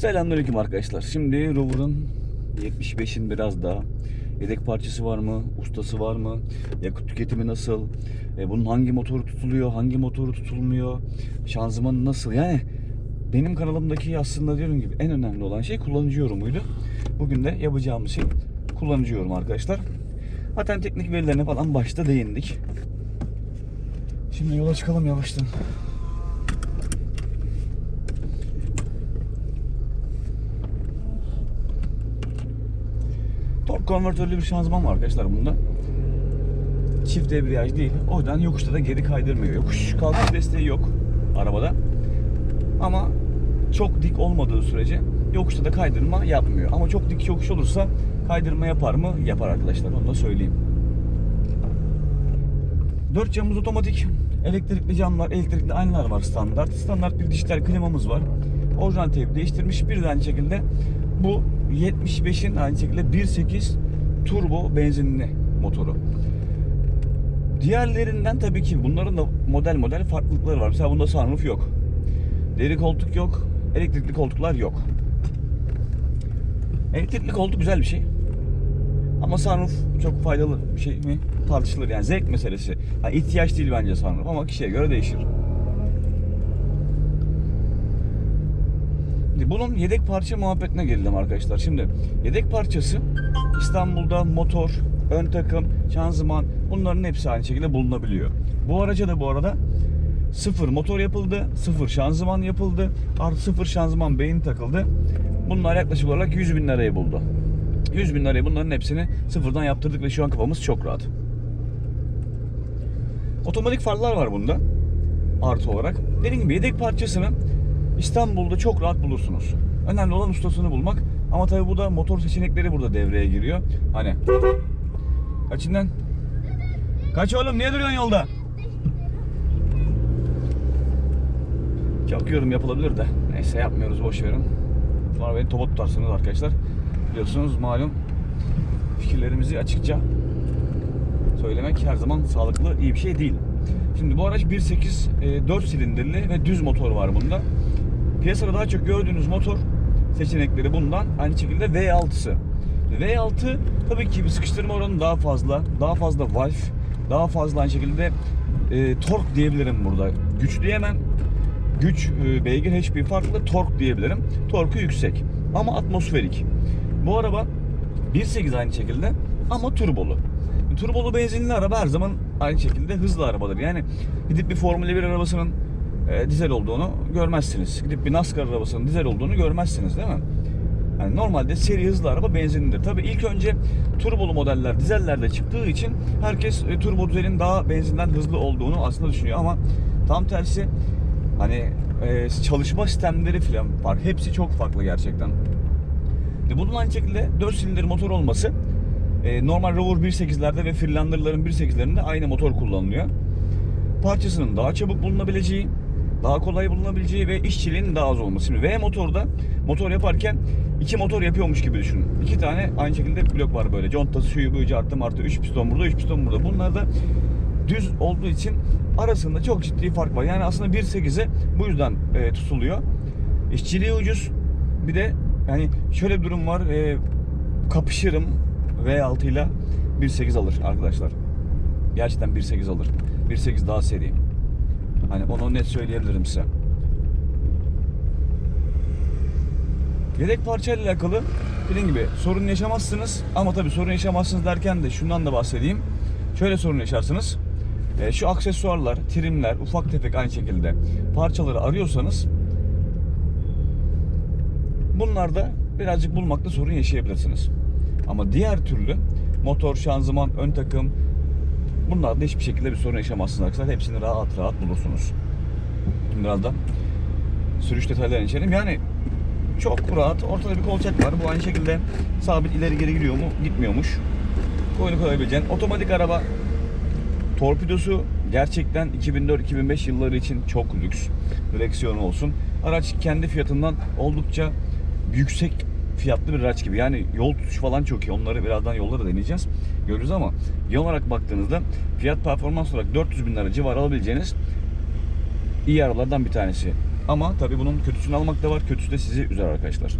Selamünaleyküm arkadaşlar. Şimdi Rover'ın 75'in biraz daha yedek parçası var mı? Ustası var mı? Yakıt tüketimi nasıl? E, bunun hangi motoru tutuluyor? Hangi motoru tutulmuyor? Şanzımanı nasıl? Yani benim kanalımdaki aslında diyorum gibi en önemli olan şey kullanıcı yorumuydu. Bugün de yapacağımız şey kullanıcı yorumu arkadaşlar. Zaten teknik verilerine falan başta değindik. Şimdi yola çıkalım yavaştan. Tork konvertörlü bir şanzıman var arkadaşlar bunda. Çift debriyaj değil. O yüzden yokuşta da geri kaydırmıyor. Yokuş kalkış desteği yok arabada. Ama çok dik olmadığı sürece yokuşta da kaydırma yapmıyor. Ama çok dik yokuş olursa kaydırma yapar mı? Yapar arkadaşlar. Onu da söyleyeyim. Dört camımız otomatik. Elektrikli camlar, elektrikli aynalar var standart. Standart bir dijital klimamız var. Orijinal teyp değiştirmiş. Bir aynı şekilde bu 75'in aynı şekilde 1.8 turbo benzinli motoru. Diğerlerinden tabii ki bunların da model model farklılıkları var. Mesela bunda sunroof yok. Deri koltuk yok. Elektrikli koltuklar yok. Elektrikli koltuk güzel bir şey. Ama sunroof çok faydalı bir şey mi? Tartışılır yani zevk meselesi. Ha, ihtiyaç değil bence sunroof ama kişiye göre değişir. Bunun yedek parça muhabbetine gelelim arkadaşlar. Şimdi yedek parçası İstanbul'da motor, ön takım, şanzıman bunların hepsi aynı şekilde bulunabiliyor. Bu araca da bu arada sıfır motor yapıldı, sıfır şanzıman yapıldı, artı sıfır şanzıman beyin takıldı. Bunlar yaklaşık olarak 100 bin lirayı buldu. 100 bin lirayı bunların hepsini sıfırdan yaptırdık ve şu an kafamız çok rahat. Otomatik farlar var bunda. Artı olarak. Dediğim gibi yedek parçasını İstanbul'da çok rahat bulursunuz. Önemli olan ustasını bulmak. Ama tabii bu da motor seçenekleri burada devreye giriyor. Hani kaçından? Kaç oğlum niye duruyorsun yolda? Çok yorum yapılabilir de. Neyse yapmıyoruz boş verin. Sonra beni topa tutarsınız arkadaşlar. Biliyorsunuz malum fikirlerimizi açıkça söylemek her zaman sağlıklı iyi bir şey değil. Şimdi bu araç 1.8 e, 4 silindirli ve düz motor var bunda. Piyasada daha çok gördüğünüz motor seçenekleri bundan aynı şekilde V6'sı. V6 tabii ki bir sıkıştırma oranı daha fazla, daha fazla valve, daha fazla aynı şekilde e, tork diyebilirim burada. Güç diyemem. Güç e, beygir HP farklı, tork diyebilirim. Torku yüksek ama atmosferik. Bu araba 1.8 aynı şekilde ama turbolu. Turbolu benzinli araba her zaman aynı şekilde hızlı arabadır. Yani gidip bir Formula 1 arabasının e, dizel olduğunu görmezsiniz. Gidip bir NASCAR arabasının dizel olduğunu görmezsiniz değil mi? Yani normalde seri hızlı araba benzinlidir. Tabii ilk önce turbolu modeller dizellerde çıktığı için herkes e, turbo dizelin daha benzinden hızlı olduğunu aslında düşünüyor ama tam tersi hani e, çalışma sistemleri falan var. Hepsi çok farklı gerçekten. E, bunun aynı şekilde 4 silindir motor olması normal Rover 1.8'lerde ve Freelander'ların 1.8'lerinde aynı motor kullanılıyor. Parçasının daha çabuk bulunabileceği, daha kolay bulunabileceği ve işçiliğinin daha az olması. Şimdi V motorda motor yaparken iki motor yapıyormuş gibi düşünün. İki tane aynı şekilde blok var böyle. Contası, şuyu, buyu, artı artı 3 piston burada, 3 piston burada. Bunlar da düz olduğu için arasında çok ciddi fark var. Yani aslında 1.8'e bu yüzden e, tutuluyor. İşçiliği ucuz. Bir de yani şöyle bir durum var. E, kapışırım V6 ile 1.8 alır arkadaşlar. Gerçekten 1.8 alır. 1.8 daha seri. Hani onu net söyleyebilirim size. Yedek parça ile alakalı dediğim gibi sorun yaşamazsınız. Ama tabii sorun yaşamazsınız derken de şundan da bahsedeyim. Şöyle sorun yaşarsınız. E, şu aksesuarlar, trimler, ufak tefek aynı şekilde parçaları arıyorsanız bunlarda birazcık bulmakta sorun yaşayabilirsiniz. Ama diğer türlü motor, şanzıman, ön takım bunlarda hiçbir şekilde bir sorun yaşamazsınız arkadaşlar. Hepsini rahat rahat bulursunuz. Biraz da sürüş detaylarına geçelim. Yani çok rahat. Ortada bir kolçak var. Bu aynı şekilde sabit ileri geri gidiyor mu? Gitmiyormuş. Koyunu koyabileceğin. Otomatik araba torpidosu gerçekten 2004-2005 yılları için çok lüks. Direksiyonu olsun. Araç kendi fiyatından oldukça yüksek fiyatlı bir araç gibi. Yani yol tutuşu falan çok iyi. Onları birazdan yolları deneyeceğiz. Görürüz ama genel olarak baktığınızda fiyat performans olarak 400 bin lira civarı alabileceğiniz iyi arabalardan bir tanesi. Ama tabii bunun kötüsünü almak da var. Kötüsü de sizi üzer arkadaşlar.